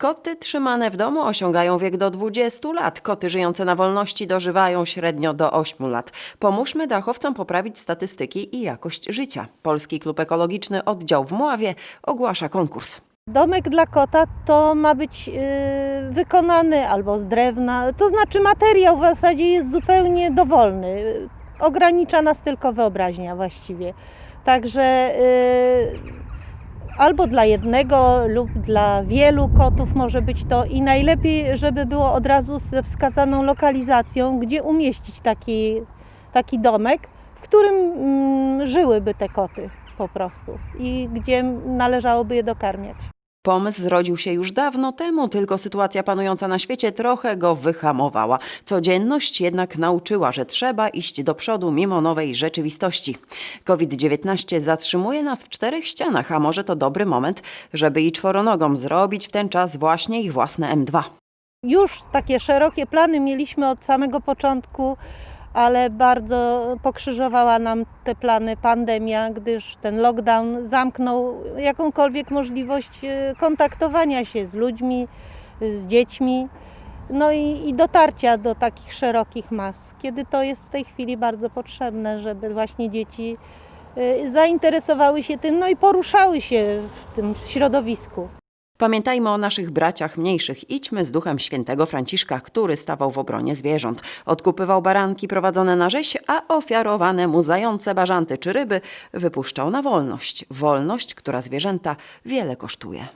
Koty trzymane w domu osiągają wiek do 20 lat. Koty żyjące na wolności dożywają średnio do 8 lat. Pomóżmy dachowcom poprawić statystyki i jakość życia. Polski Klub Ekologiczny Oddział w Mławie ogłasza konkurs. Domek dla kota to ma być y, wykonany albo z drewna, to znaczy materiał w zasadzie jest zupełnie dowolny. Ogranicza nas tylko wyobraźnia właściwie. Także y, albo dla jednego lub dla wielu kotów może być to i najlepiej, żeby było od razu ze wskazaną lokalizacją, gdzie umieścić taki, taki domek, w którym mm, żyłyby te koty po prostu i gdzie należałoby je dokarmiać. Pomysł zrodził się już dawno temu, tylko sytuacja panująca na świecie trochę go wyhamowała. Codzienność jednak nauczyła, że trzeba iść do przodu mimo nowej rzeczywistości. COVID-19 zatrzymuje nas w czterech ścianach, a może to dobry moment, żeby i czworonogom zrobić w ten czas właśnie ich własne M2. Już takie szerokie plany mieliśmy od samego początku, ale bardzo pokrzyżowała nam te plany pandemia, gdyż ten lockdown zamknął jakąkolwiek możliwość e, kontaktowania się z ludźmi, z dziećmi, no i, i dotarcia do takich szerokich mas, kiedy to jest w tej chwili bardzo potrzebne, żeby właśnie dzieci e, zainteresowały się tym, no i poruszały się w tym środowisku. Pamiętajmy o naszych braciach mniejszych. Idźmy z duchem świętego Franciszka, który stawał w obronie zwierząt. Odkupywał baranki prowadzone na rzeź, a ofiarowane mu zające, bażanty czy ryby wypuszczał na wolność. Wolność, która zwierzęta wiele kosztuje.